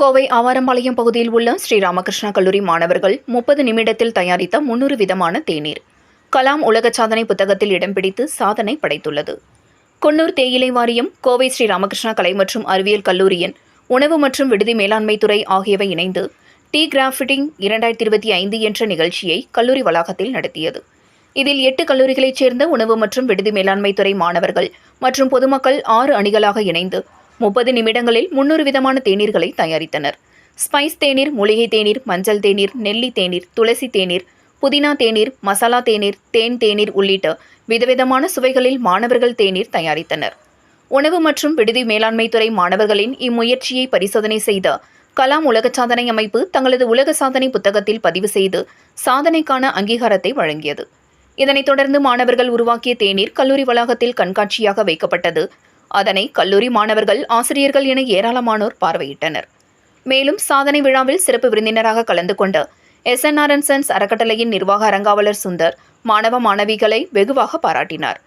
கோவை ஆவாரம்பாளையம் பகுதியில் உள்ள ஸ்ரீ ராமகிருஷ்ணா கல்லூரி மாணவர்கள் முப்பது நிமிடத்தில் தயாரித்த முன்னூறு விதமான தேநீர். கலாம் உலக சாதனை புத்தகத்தில் இடம் பிடித்து சாதனை படைத்துள்ளது. குன்னூர் தேயிலை வாரியம் கோவை ஸ்ரீ ராமகிருஷ்ணா கலை மற்றும் அறிவியல் கல்லூரியின் உணவு மற்றும் விடுதி மேலாண்மை துறை ஆகியவை இணைந்து டீ கிராஃபிட்டிங் இரண்டாயிரத்தி இருபத்தி ஐந்து என்ற நிகழ்ச்சியை கல்லூரி வளாகத்தில் நடத்தியது. இதில் எட்டு கல்லூரிகளைச் சேர்ந்த உணவு மற்றும் விடுதி மேலாண்மை துறை மாணவர்கள் மற்றும் பொதுமக்கள் ஆறு அணிகளாக இணைந்து முப்பது நிமிடங்களில் முன்னூறு விதமான தேநீர்களை தயாரித்தனர். ஸ்பைஸ் தேநீர் மூலிகை தேநீர் மஞ்சள் தேநீர் நெல்லி தேநீர் துளசி தேநீர் புதினா தேநீர் மசாலா தேநீர் தேன் தேநீர் உள்ளிட்ட விதவிதமான சுவைகளில் மாணவர்கள் தேநீர் தயாரித்தனர். உணவு மற்றும் விடுதி மேலாண்மைத்துறை மாணவர்களின் இம்முயற்சியை பரிசோதனை செய்த கலாம் உலக சாதனை அமைப்பு தங்களது உலக சாதனை புத்தகத்தில் பதிவு செய்து சாதனைக்கான அங்கீகாரத்தை வழங்கியது. இதனைத் தொடர்ந்து மாணவர்கள் உருவாக்கிய தேநீர் கல்லூரி வளாகத்தில் கண்காட்சியாக வைக்கப்பட்டது. அதனை கல்லூரி மாணவர்கள் ஆசிரியர்கள் என ஏராளமானோர் பார்வையிட்டனர். மேலும் சாதனை விழாவில் சிறப்பு விருந்தினராக கலந்து கொண்ட எஸ்என்ஆர்என் சன்ஸ் அறக்கட்டளையின் நிர்வாக அரங்காவலர் சுந்தர் மாணவ மாணவிகளை வெகுவாக பாராட்டினார்.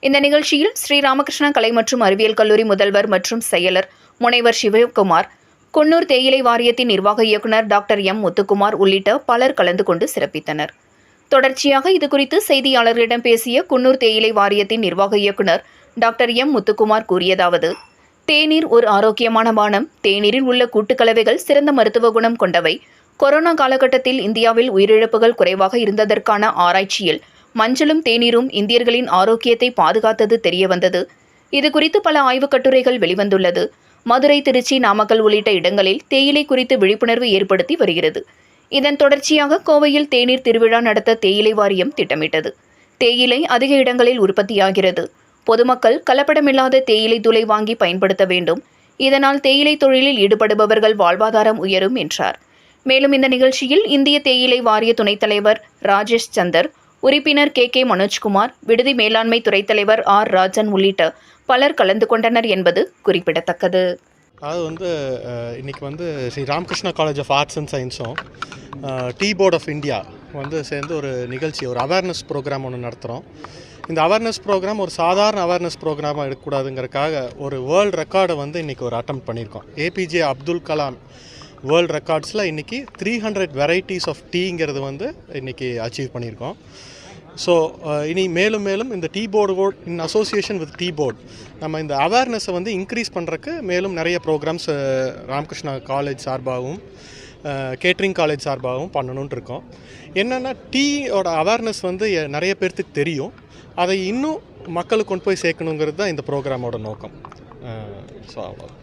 இந்த நிகழ்ச்சியில் ஸ்ரீராமகிருஷ்ணா கலை மற்றும் அறிவியல் கல்லூரி முதல்வர் மற்றும் செயலர் முனைவர் சிவகுமார் குன்னூர் தேயிலை வாரியத்தின் நிர்வாக இயக்குநர் டாக்டர் எம். முத்துக்குமார் உள்ளிட்ட பலர் கலந்து கொண்டு சிறப்பித்தனர். தொடர்ச்சியாக இதுகுறித்து செய்தியாளர்களிடம் பேசிய குன்னூர் தேயிலை வாரியத்தின் நிர்வாக இயக்குநர் டாக்டர் எம் முத்துக்குமார் கூறியதாவது தேநீர் ஒரு ஆரோக்கியமான பானம். தேநீரில் உள்ள கூட்டுக்கலவைகள் சிறந்த மருத்துவ குணம் கொண்டவை. கொரோனா காலகட்டத்தில் இந்தியாவில் உயிரிழப்புகள் குறைவாக இருந்ததற்கான ஆராய்ச்சியில் மஞ்சளும் தேநீரும் இந்தியர்களின் ஆரோக்கியத்தை பாதுகாத்தது தெரியவந்தது. இது குறித்து பல ஆய்வுக் கட்டுரைகள் வெளிவந்துள்ளது. மதுரை திருச்சி நாமக்கல் உள்ளிட்ட இடங்களில் தேயிலை குறித்து விழிப்புணர்வு ஏற்படுத்தி வருகிறது. இதன் தொடர்ச்சியாக கோவையில் தேநீர் திருவிழா நடத்த தேயிலை வாரியம் திட்டமிட்டது. தேயிலை அதிக இடங்களில் உற்பத்தியாகிறது. பொதுமக்கள் கலப்படமில்லாத தேயிலை துளை வாங்கி பயன்படுத்த வேண்டும். இதனால் தேயிலை தொழிலில் ஈடுபடுபவர்கள் வாழ்வாதாரம் உயரும் என்றார். மேலும் இந்த நிகழ்ச்சியில் இந்திய தேயிலை வாரிய துணைத் தலைவர் ராஜேஷ் சந்தர் உறுப்பினர் கே. கே. மனோஜ்குமார் விடுதி மேலாண்மை துறைத் தலைவர் ஆர். ராஜன் உள்ளிட்ட பலர் கலந்து கொண்டனர் என்பது குறிப்பிடத்தக்கது. அது வந்து இன்னைக்கு வந்து Sri Ramakrishna college of arts and சயின்ஸும் tea board of India வந்து சேர்ந்து ஒரு நிகழ்ச்சி ஒரு அவேர்னஸ் ப்ரோக்ராம் ஒன்று நடத்துகிறோம் இந்த அவேர்னஸ் ப்ரோக்ராம் ஒரு சாதாரண அவேர்னஸ் ப்ரோக்ராமாக எடுக்கக்கூடாதுங்கிறக்காக ஒரு வேர்ல்டு ரெக்கார்டை வந்து இன்றைக்கி ஒரு அட்டம் பண்ணியிருக்கோம். ஏபிஜே அப்துல் கலாம் வேர்ல்டு ரெக்கார்ட்ஸில் இன்றைக்கி த்ரீ ஹண்ட்ரட் வெரைட்டிஸ் ஆஃப் டீங்கிறது வந்து இன்றைக்கி அச்சீவ் பண்ணியிருக்கோம். ஸோ இனி மேலும் மேலும் இந்த tea board in association with tea board நம்ம இந்த அவேர்னஸை வந்து இன்க்ரீஸ் பண்ணுறக்கு மேலும் நிறைய ப்ரோக்ராம்ஸ் ராமகிருஷ்ணா காலேஜ் சார்பாகவும் கேட்ரிங் காலேஜ் சார்பாகவும் பண்ணணுன்ட்டு இருக்கோம். என்னென்னா டீயோட அவேர்னஸ் வந்து நிறைய பேர்த்துக்கு தெரியும். அதை இன்னும் மக்களுக்கு கொண்டு போய் சேர்க்கணுங்கிறது தான் இந்த ப்ரோக்ராமோட நோக்கம். ஸோ அவ்வளோ